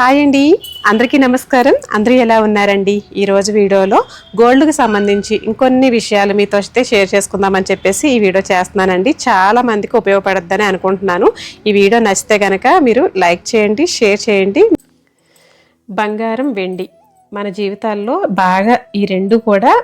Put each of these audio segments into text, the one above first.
Hi అండి. అందరికీ నమస్కారం. అందరూ ఎలా ఉన్నారండి? ఈరోజు వీడియోలో గోల్డ్కి సంబంధించి ఇంకొన్ని విషయాలు మీతో వస్తే షేర్ చేసుకుందామని చెప్పేసి ఈ వీడియో చేస్తున్నానండి. చాలా మందికి ఉపయోగపడద్దని అనుకుంటున్నాను. ఈ వీడియో నచ్చితే కనుక మీరు లైక్ చేయండి షేర్ చేయండి. బంగారం వెండి మన జీవితాల్లో బాగా ఈ రెండు కూడా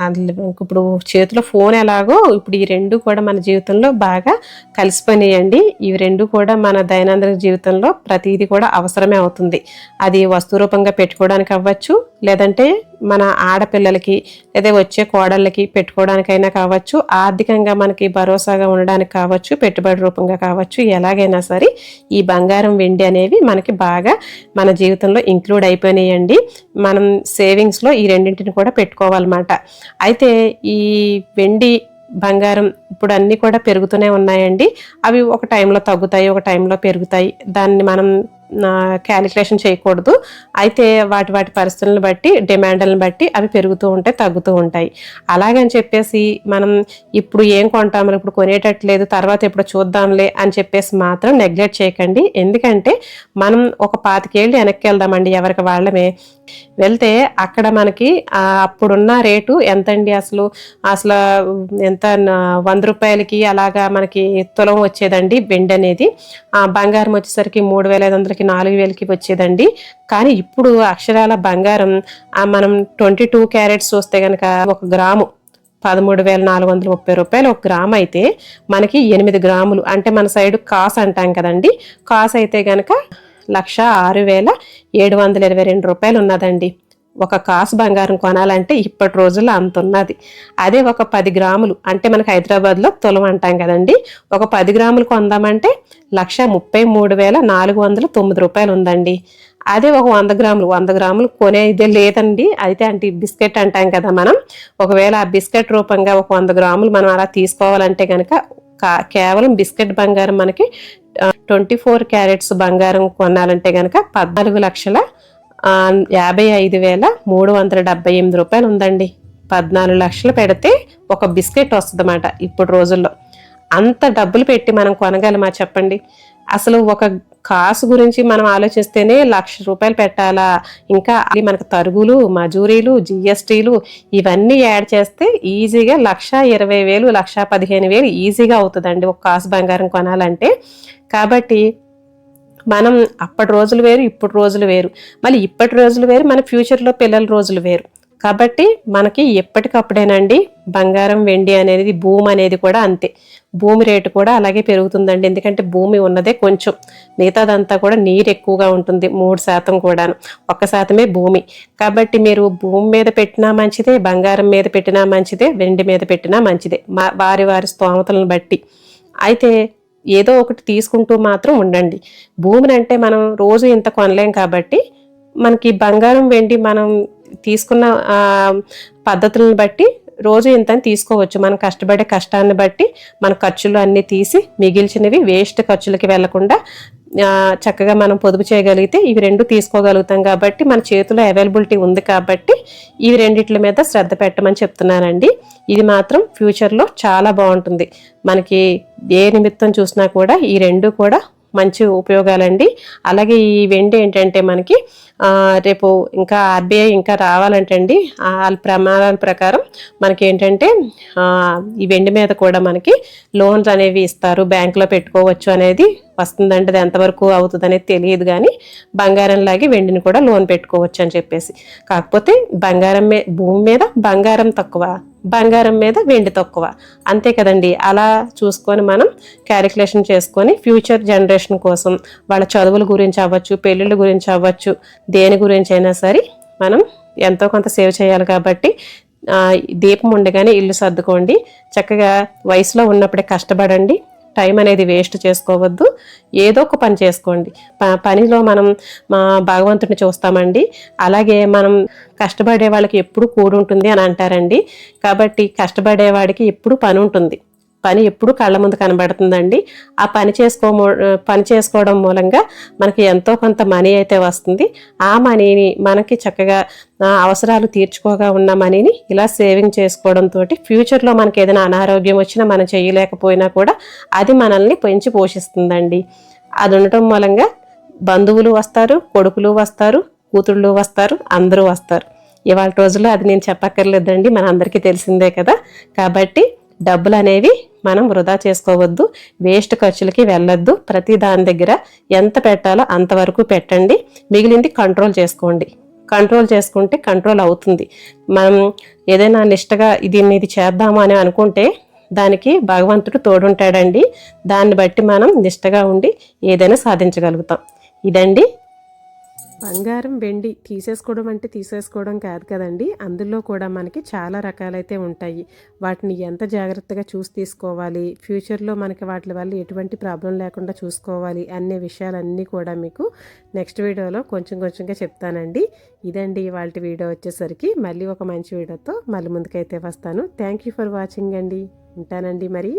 అందులో ఇప్పుడు చేతిలో ఫోన్ ఎలాగో ఇప్పుడు ఈ రెండు కూడా మన జీవితంలో బాగా కలిసిపోయినాయండి. ఇవి రెండు కూడా మన దైనందిన జీవితంలో ప్రతిదీ కూడా అవసరమే అవుతుంది. అది వస్తు రూపంగా పెట్టుకోవడానికి అవ్వచ్చు లేదంటే మన ఆడపిల్లలకి లేదా వచ్చే కోడళ్ళకి పెట్టుకోవడానికైనా కావచ్చు ఆర్థికంగా మనకి భరోసాగా ఉండడానికి కావచ్చు పెట్టుబడి రూపంగా కావచ్చు ఎలాగైనా సరే ఈ బంగారం వెండి అనేవి మనకి బాగా మన జీవితంలో ఇంక్లూడ్ అయిపోయినాయండి. మనం సేవింగ్స్లో ఈ రెండింటిని కూడా పెట్టుకోవాలన్నమాట. అయితే ఈ వెండి బంగారం ఇప్పుడు అన్నీ కూడా పెరుగుతూనే ఉన్నాయండి. అవి ఒక టైంలో తగ్గుతాయి ఒక టైంలో పెరుగుతాయి. దాన్ని మనం క్యాలిక్యులేషన్ చేయకూడదు. అయితే వాటి వాటి పరిస్థితులను బట్టి డిమాండ్లను బట్టి అవి పెరుగుతూ ఉంటాయి తగ్గుతూ ఉంటాయి. అలాగని చెప్పేసి మనం ఇప్పుడు ఏం కొంటాము ఇప్పుడు కొనేటట్లేదు తర్వాత ఎప్పుడు చూద్దాంలే అని చెప్పేసి మాత్రం నెగ్లెక్ట్ చేయకండి. ఎందుకంటే మనం ఒక పాతికేళ్ళు వెనక్కి వెళ్దామండి ఎవరికి వాళ్ళమే. వెళ్తే అక్కడ మనకి అప్పుడున్న రేటు ఎంతండి అసలు? అసలు ఎంత వంద రూపాయలకి అలాగా మనకి తులం వచ్చేదండి వెండి అనేది. బంగారం వచ్చేసరికి మూడు వేల ఐదు వందలకి నాలుగు వేలకి వచ్చేదండి. కానీ ఇప్పుడు అక్షరాల బంగారం మనం ట్వంటీ టూ క్యారెట్స్ చూస్తే కనుక ఒక గ్రాము పదమూడు వేల నాలుగు వందల ముప్పై రూపాయలు ఒక గ్రామ్ అయితే మనకి ఎనిమిది గ్రాములు. అంటే మన సైడ్ కాస్ అంటాం కదండి. కాస్ అయితే గనక లక్ష ఆరు వేల ఏడు వందల ఇరవై రెండు రూపాయలు ఉన్నదండి. ఒక కాసు బంగారం కొనాలంటే ఇప్పటి రోజుల్లో అంత ఉన్నది. అదే ఒక పది గ్రాములు అంటే మనకి హైదరాబాద్లో తులం అంటాం కదండి ఒక పది గ్రాములు కొందామంటే లక్ష ముప్పై మూడు వేల నాలుగు వందల తొమ్మిది రూపాయలు ఉందండి. అదే ఒక వంద గ్రాములు వంద గ్రాములు కొనేదే లేదండి. అయితే అంటే బిస్కెట్ అంటాం కదా మనం ఒకవేళ ఆ బిస్కెట్ రూపంగా ఒక వంద గ్రాములు మనం అలా తీసుకోవాలంటే కనుక కా- కేవలం బిస్కెట్ బంగారం మనకి ట్వంటీ ఫోర్ క్యారెట్స్ బంగారం కొనాలంటే కనుక పద్నాలుగు లక్షల యాభై ఐదు వేల మూడు వందల డెబ్బై ఎనిమిది రూపాయలు ఉందండి. పద్నాలుగు లక్షలు పెడితే ఒక బిస్కెట్ వస్తుందన్నమాట ఇప్పుడు రోజుల్లో. అంత డబ్బులు పెట్టి మనం కొనగలమా చెప్పండి? అసలు ఒక కాసు గురించి మనం ఆలోచిస్తేనే లక్ష రూపాయలు పెట్టాలా? ఇంకా అది మనకు తరుగులు మజూరీలు జిఎస్టీలు ఇవన్నీ యాడ్ చేస్తే ఈజీగా లక్ష ఇరవై వేలు లక్ష పదిహేను వేలు ఈజీగా అవుతుందండి. ఒక కాసు బంగారం కొనాలంటే. కాబట్టి మనం అప్పటి రోజులు వేరు ఇప్పుడు రోజులు వేరు. మళ్ళీ ఇప్పటి రోజులు వేరు మన ఫ్యూచర్లో పిల్లల రోజులు వేరు. కాబట్టి మనకి ఎప్పటికప్పుడేనండి బంగారం వెండి అనేది భూమి అనేది కూడా అంతే. భూమి రేటు కూడా అలాగే పెరుగుతుందండి. ఎందుకంటే భూమి ఉన్నదే కొంచెం. మిగతాదంతా కూడా నీరు ఎక్కువగా ఉంటుంది మూడు శాతం కూడాను. ఒక్క శాతమే భూమి. కాబట్టి మీరు భూమి మీద పెట్టినా మంచిదే బంగారం మీద పెట్టినా మంచిదే వెండి మీద పెట్టినా మంచిదే. మా- వారి వారి స్తోమతలను బట్టి. అయితే ఏదో ఒకటి తీసుకుంటూ మాత్రం ఉండండి. భూమిని అంటే మనం రోజు ఇంత కొనలేం కాబట్టి మనకి బంగారం వెండి మనం తీసుకున్న పద్ధతులను బట్టి రోజు ఇంత తీసుకోవచ్చు. మనం కష్టపడే కష్టాన్ని బట్టి మన ఖర్చులు అన్నీ తీసి మిగిల్చినవి వేస్ట్ ఖర్చులకి వెళ్ళకుండా చక్కగా మనం పొదుపు చేయగలిగితే ఇవి రెండు తీసుకోగలుగుతాం కాబట్టి మన చేతిలో అవైలబిలిటీ ఉంది కాబట్టి ఇవి రెండిట్ల మీద శ్రద్ధ పెట్టమని చెప్తున్నానండి. ఇది మాత్రం ఫ్యూచర్లో చాలా బాగుంటుంది. మనకి ఏ నిమిత్తం చూసినా కూడా ఈ రెండు కూడా మంచి ఉపయోగాలండి. అలాగే ఈ వెండి ఏంటంటే మనకి రేపు ఇంకా ఆర్బీఐ ఇంకా రావాలంటే అండి వాళ్ళ ప్రమాణాల ప్రకారం మనకి ఏంటంటే ఈ వెండి మీద కూడా మనకి లోన్స్ అనేవి ఇస్తారు. బ్యాంకులో పెట్టుకోవచ్చు అనేది వస్తుందంటే అది ఎంతవరకు అవుతుంది అనేది తెలియదు కానీ బంగారం లాగే వెండిని కూడా లోన్ పెట్టుకోవచ్చు అని చెప్పేసి. కాకపోతే బంగారం మీ భూమి మీద బంగారం తక్కువ. బంగారం మీద వెండి తక్కువ. అంతే కదండి అలా చూసుకొని మనం క్యాలిక్యులేషన్ చేసుకొని ఫ్యూచర్ జనరేషన్ కోసం వాళ్ళ చదువుల గురించి అవ్వచ్చు పెళ్ళిళ్ళ గురించి అవ్వచ్చు దేని గురించి అయినా సరే మనం ఎంతో కొంత సేవ్ చేయాలి కాబట్టి దీపం ఉండగానే ఇల్లు సర్దుకోండి. చక్కగా వయసులో ఉన్నప్పుడే కష్టపడండి. టైం అనేది వేస్ట్ చేసుకోవద్దు. ఏదో ఒక పని చేసుకోండి. ప- పనిలో మనం మా భగవంతుడిని చూస్తామండి. అలాగే మనం కష్టపడే వాళ్ళకి ఎప్పుడు కూడుంటుంది అని అంటారండి. కాబట్టి కష్టపడేవాడికి ఎప్పుడు పని ఉంటుంది పని ఎప్పుడు కళ్ళ ముందు కనబడుతుందండి. ఆ పని చేసుకో పని చేసుకోవడం మూలంగా మనకి ఎంతో కొంత మనీ అయితే వస్తుంది. ఆ మనీని మనకి చక్కగా అవసరాలు తీర్చుకోగా ఉన్న మనీని ఇలా సేవింగ్ చేసుకోవడంతో ఫ్యూచర్లో మనకి ఏదైనా అనారోగ్యం వచ్చినా మనం చేయలేకపోయినా కూడా అది మనల్ని పెంచి పోషిస్తుందండి. అది ఉండటం మూలంగా బంధువులు వస్తారు కొడుకులు వస్తారు కూతుళ్ళు వస్తారు అందరూ వస్తారు. ఇవాళ రోజుల్లో అది నేను చెప్పక్కర్లేదండి మన అందరికీ తెలిసిందే కదా. కాబట్టి డబ్బులు అనేవి మనం వృధా చేసుకోవద్దు వేస్ట్ ఖర్చులకి వెళ్ళొద్దు. ప్రతి దాని దగ్గర ఎంత పెట్టాలో అంతవరకు పెట్టండి. మిగిలింది కంట్రోల్ చేసుకోండి. కంట్రోల్ చేసుకుంటే కంట్రోల్ అవుతుంది. మనం ఏదైనా నిష్టగా దీన్ని ఇది చేద్దామా అని అనుకుంటే దానికి భగవంతుడు తోడుంటాడండి. దాన్ని బట్టి మనం నిష్టగా ఉండి ఏదైనా సాధించగలుగుతాం. ఇదండి బంగారం వెండి తీసేసుకోవడం అంటే తీసేసుకోవడం కాదు కదండి. అందులో కూడా మనకి చాలా రకాలైతే ఉంటాయి. వాటిని ఎంత జాగ్రత్తగా చూసి తీసుకోవాలి? ఫ్యూచర్లో మనకి వాటి వల్ల ఎటువంటి ప్రాబ్లం లేకుండా చూసుకోవాలి అనే విషయాలన్నీ కూడా మీకు నెక్స్ట్ వీడియోలో కొంచెం కొంచెంగా చెప్తానండి. ఇదండి వాళ్ళ వీడియో వచ్చేసరికి. మళ్ళీ ఒక మంచి వీడియోతో మళ్ళీ ముందుకైతే వస్తాను. థ్యాంక్ యూ ఫర్ వాచింగ్ అండి. ఉంటానండి మరి.